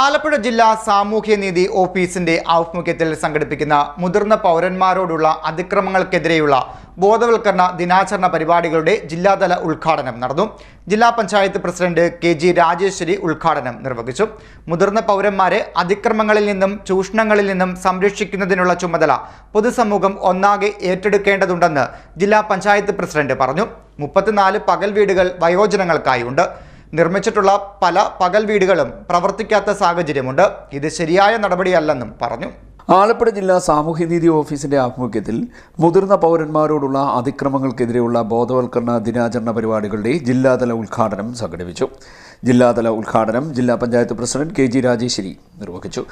ആലപ്പുഴ ജില്ലാ സാമൂഹ്യനീതി ഓഫീസിന്റെ ആഭിമുഖ്യത്തിൽ സംഘടിപ്പിക്കുന്ന മുതിർന്ന പൗരന്മാരോടുള്ള അതിക്രമങ്ങൾക്കെതിരെയുള്ള ബോധവൽക്കരണ ദിനാചരണ പരിപാടികളുടെ ജില്ലാതല ഉദ്ഘാടനം നടന്നു. ജില്ലാ panchayat president K G Rajeswari ഉദ്ഘാടനം നിർവഹിച്ചു. മുതിർന്ന പൗരന്മാരെ അതിക്രമങ്ങളിൽ നിന്നും ചൂഷണങ്ങളിൽ നിന്നും സംരക്ഷിക്കുന്നതിനുള്ള ചുമതല പൊതുസമൂഹം ഒന്നാകെ ഏറ്റെടുക്കേണ്ടതുണ്ടെന്ന് ജില്ലാ പഞ്ചായത്ത് പ്രസിഡന്റ് പറഞ്ഞു. മുപ്പത്തിനാല് പകൽ വീടുകൾ വയോജനങ്ങൾക്കായി ഉണ്ട് നിർമ്മിച്ചിട്ടുള്ള പല പകൽ വീടുകളും പ്രവർത്തിക്കാത്ത സാഹചര്യമുണ്ട്. ഇത് ശരിയായ നടപടിയല്ലെന്നും പറഞ്ഞു. ആലപ്പുഴ ജില്ലാ സാമൂഹ്യനീതി ഓഫീസിന്റെ ആഭിമുഖ്യത്തിൽ മുതിർന്ന പൗരന്മാരോടുള്ള അതിക്രമങ്ങൾക്കെതിരെയുള്ള ബോധവൽക്കരണ ദിനാചരണ പരിപാടികളുടെ ജില്ലാതല ഉദ്ഘാടനം സംഘടിപ്പിച്ചു. ജില്ലാതല ഉദ്ഘാടനം ജില്ലാ panchayat president K G Rajeswari നിർവഹിച്ചു.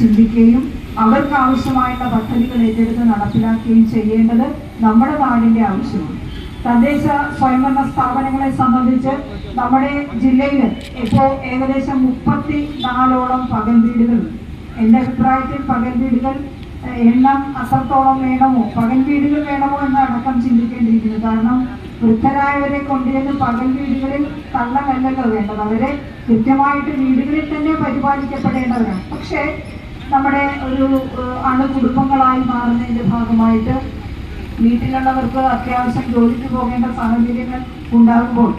ചിന്തിക്കുകയും അവർക്ക് ആവശ്യമായിട്ടുള്ള പദ്ധതികൾ ഏറ്റെടുത്ത് നടപ്പിലാക്കുകയും ചെയ്യേണ്ടത് നമ്മുടെ നാടിന്റെ ആവശ്യമാണ്. തദ്ദേശ സ്വയംഭരണ സ്ഥാപനങ്ങളെ സംബന്ധിച്ച് നമ്മുടെ ജില്ലയിൽ ഇപ്പോൾ ഏകദേശം മുപ്പത്തി നാലോളം പകൽ വീടുകളുണ്ട് എന്റെ അഭിപ്രായത്തിൽ പകൽ വീടുകൾ എണ്ണം അത്രത്തോളം വേണമോ? പകൽ വീടുകൾ വേണമോ എന്ന് അടക്കം ചിന്തിക്കേണ്ടിയിരിക്കുന്നു. കാരണം വൃദ്ധരായവരെ കൊണ്ടുവന്ന് പകൽ വീടുകളിൽ തള്ളമല്ലല്ലോ വേണ്ടത്. അവരെ കൃത്യമായിട്ട് വീടുകളിൽ തന്നെ പരിപാലിക്കപ്പെടേണ്ടവരാണ് പക്ഷേ നമ്മുടെ ഒരു അണുകുടുംബങ്ങളായി മാറുന്നതിന്റെ ഭാഗമായിട്ട് വീട്ടിലുള്ളവർക്ക് അത്യാവശ്യം ജോലിക്ക് പോകേണ്ട സാഹചര്യങ്ങൾ ഉണ്ടാകുമ്പോൾ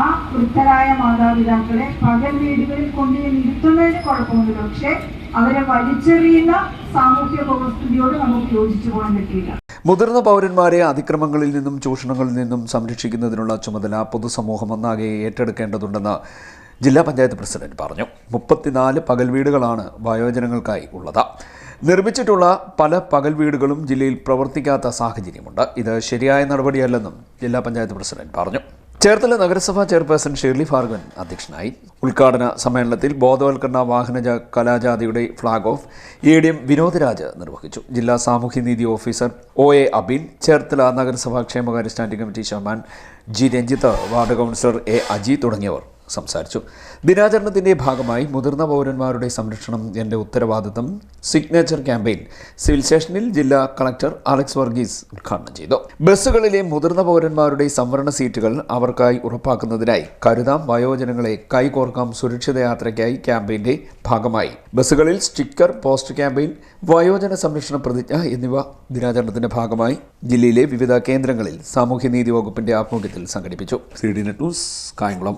ആ വൃദ്ധരായ മാതാപിതാക്കളെ പകൽ വീടുകളിൽ കൊണ്ടുപോയി ഇരുത്തുന്നതിന് കുഴപ്പമൊന്നുമില്ല. പക്ഷേ അവരെ വലിച്ചെറിയുന്ന സാമൂഹ്യ വ്യവസ്ഥിതിയോട് നമുക്ക് യോജിച്ചു പോകാൻ പറ്റിയില്ല. മുതിർന്ന പൗരന്മാരെ അതിക്രമങ്ങളിൽ നിന്നും ചൂഷണങ്ങളിൽ നിന്നും സംരക്ഷിക്കുന്നതിനുള്ള ചുമതല പൊതുസമൂഹം ഒന്നാകെ ഏറ്റെടുക്കേണ്ടതുണ്ടെന്ന് ജില്ലാ പഞ്ചായത്ത് പ്രസിഡന്റ് പറഞ്ഞു. മുപ്പത്തിനാല് പകൽ വീടുകളാണ് വയോജനങ്ങൾക്കായി ഉള്ളത്. നിർമ്മിച്ചിട്ടുള്ള പല പകൽ വീടുകളും ജില്ലയിൽ പ്രവർത്തിക്കാത്ത സാഹചര്യമുണ്ട്. ഇത് ശരിയായ നടപടിയല്ലെന്നും ജില്ലാ പഞ്ചായത്ത് പ്രസിഡന്റ് പറഞ്ഞു. ചേർത്തല നഗരസഭാ ചെയർപേഴ്സൺ ഷേർലി ഫാർഗൻ അധ്യക്ഷനായി. ഉദ്ഘാടന സമ്മേളനത്തിൽ ബോധവൽക്കരണ വാഹന കലാജാതിയുടെ flag off A D M Vinodaraj നിർവഹിച്ചു. ജില്ലാ സാമൂഹ്യനീതി officer O A Abin Cherthala നഗരസഭാ ക്ഷേമകാര്യ standing committee chairman G Ranjith ward councillor A Aji തുടങ്ങിയവർ സംസാരിച്ചു. ദിനാചരണത്തിന്റെ ഭാഗമായി മുതിർന്ന പൗരന്മാരുടെ സംരക്ഷണം എന്റെ ഉത്തരവാദിത്തം സിഗ്നേച്ചർ ക്യാമ്പയിൻ സിവിൽ സ്റ്റേഷനിൽ ജില്ലാ കളക്ടർ അലക്സ് വർഗീസ് ഉദ്ഘാടനം ചെയ്തു. ബസ്സുകളിലെ മുതിർന്ന പൗരന്മാരുടെ സംവരണ സീറ്റുകൾ അവർക്കായി ഉറപ്പാക്കുന്നതിനായി കരുതാം വയോജനങ്ങളെ കൈകോർക്കാം സുരക്ഷിത യാത്രയ്ക്കായി ക്യാമ്പയിന്റെ ഭാഗമായി. ബസ്സുകളിൽ സ്റ്റിക്കർ പോസ്റ്റ് ക്യാമ്പയിൻ വയോജന സംരക്ഷണ പ്രതിജ്ഞ എന്നിവ ദിനാചരണത്തിന്റെ ഭാഗമായി ജില്ലയിലെ വിവിധ കേന്ദ്രങ്ങളിൽ സാമൂഹ്യനീതി വകുപ്പിന്റെ ആഭിമുഖ്യത്തിൽ സംഘടിപ്പിച്ചു. C D net news Kayamkulam.